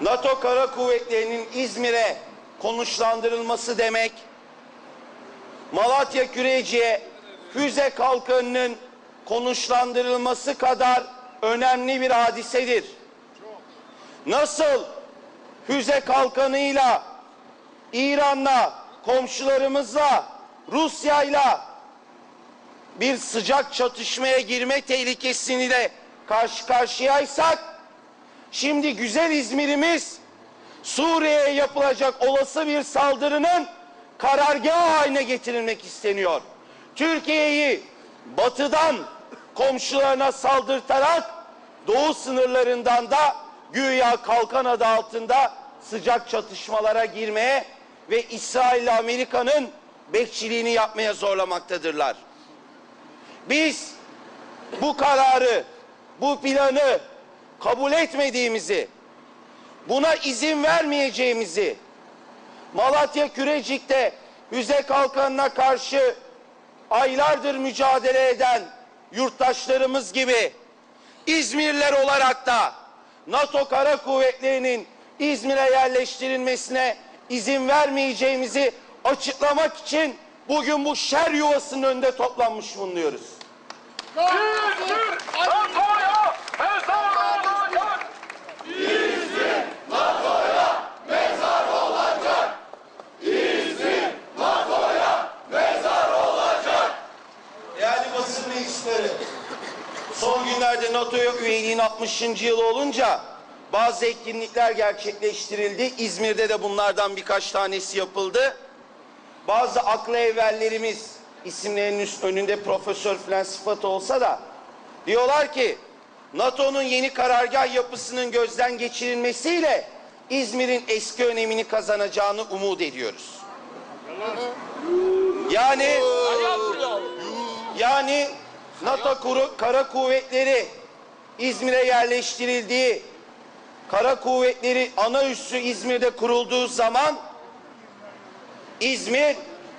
NATO kara kuvvetlerinin İzmir'e konuşlandırılması demek, Malatya Küreci'ye füze kalkanının konuşlandırılması kadar önemli bir hadisedir. Nasıl füze kalkanıyla İran'la, komşularımızla, Rusya'yla bir sıcak çatışmaya girme tehlikesini de karşı karşıyaysak şimdi güzel İzmir'imiz Suriye'ye yapılacak olası bir saldırının karargahı haline getirilmek isteniyor. Türkiye'yi batıdan komşularına saldırtarak doğu sınırlarından da güya kalkan adı altında sıcak çatışmalara girmeye ve İsrail ile Amerika'nın bekçiliğini yapmaya zorlamaktadırlar. Biz bu kararı, bu planı kabul etmediğimizi, buna izin vermeyeceğimizi, Malatya Kürecik'te Hüze Kalkanı'na karşı aylardır mücadele eden yurttaşlarımız gibi İzmirliler olarak da NATO Kara Kuvvetleri'nin İzmir'e yerleştirilmesine izin vermeyeceğimizi açıklamak için bugün bu şer yuvasının önünde toplanmış bulunuyoruz. İzmir NATO'ya NATO'ya üyeliğin 60. yılı olunca bazı etkinlikler gerçekleştirildi. İzmir'de de bunlardan birkaç tanesi yapıldı. Bazı aklı evvellerimiz isimlerinin üst önünde profesör falan sıfatı olsa da diyorlar ki NATO'nun yeni karargah yapısının gözden geçirilmesiyle İzmir'in eski önemini kazanacağını umut ediyoruz. Yani yani NATO kuru- kara kuvvetleri İzmir'e yerleştirildiği kara kuvvetleri ana üssü İzmir'de kurulduğu zaman İzmir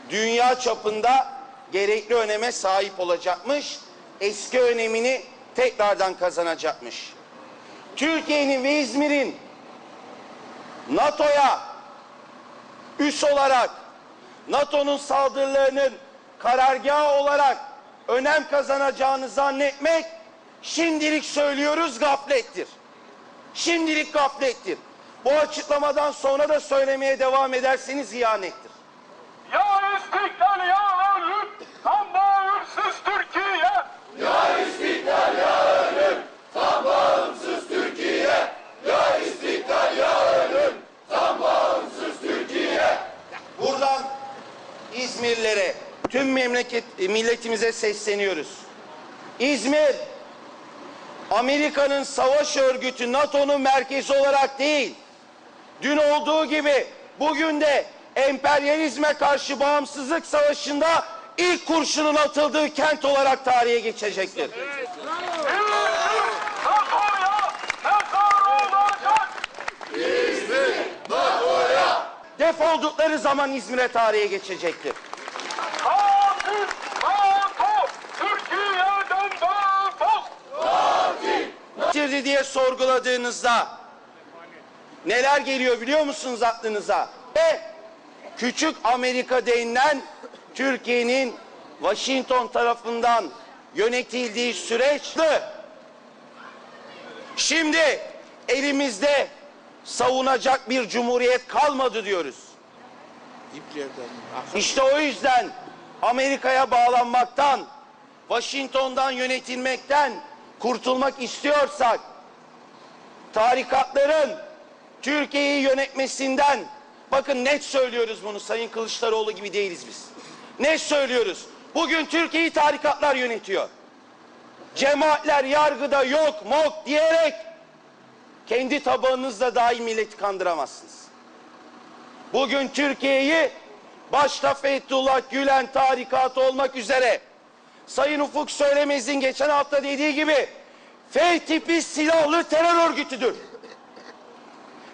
dünya çapında gerekli öneme sahip olacakmış. Eski önemini tekrardan kazanacakmış. Türkiye'nin ve İzmir'in NATO'ya üs olarak NATO'nun saldırılarının karargahı olarak önem kazanacağını zannetmek şimdilik söylüyoruz gaflettir. Şimdilik gaflettir. Bu açıklamadan sonra da söylemeye devam ederseniz ihanettir. Ya istiklal ya ölüm. Tam bağımsız Türkiye. Buradan İzmirlilere, tüm memleket milletimize sesleniyoruz. İzmir, Amerika'nın savaş örgütü NATO'nun merkezi olarak değil, dün olduğu gibi bugün de emperyalizme karşı bağımsızlık savaşında ilk kurşunun atıldığı kent olarak tarihe geçecektir. Defoldukları zaman İzmir'e tarihe geçecektir. Katil NATO Türkiye'den bağımsız. Getirdi diye sorguladığınızda neler geliyor biliyor musunuz aklınıza? Ve küçük Amerika denilen Türkiye'nin Washington tarafından yönetildiği süreçti. Şimdi elimizde savunacak bir cumhuriyet kalmadı diyoruz. İşte o yüzden Amerika'ya bağlanmaktan, Washington'dan yönetilmekten kurtulmak istiyorsak, tarikatların Türkiye'yi yönetmesinden, bakın net söylüyoruz bunu Sayın Kılıçdaroğlu gibi değiliz biz. Net söylüyoruz. Bugün Türkiye'yi tarikatlar yönetiyor. Cemaatler yargıda yok mok diyerek kendi tabanınızla dahi milleti kandıramazsınız. Bugün Türkiye'yi başta Fethullah Gülen tarikatı olmak üzere Sayın Ufuk Söylemez'in geçen hafta dediği gibi F tipi silahlı terör örgütüdür.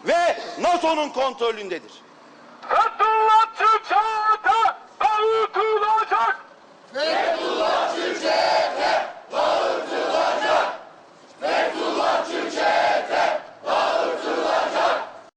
Ve NATO'nun kontrolündedir. Fethullahçı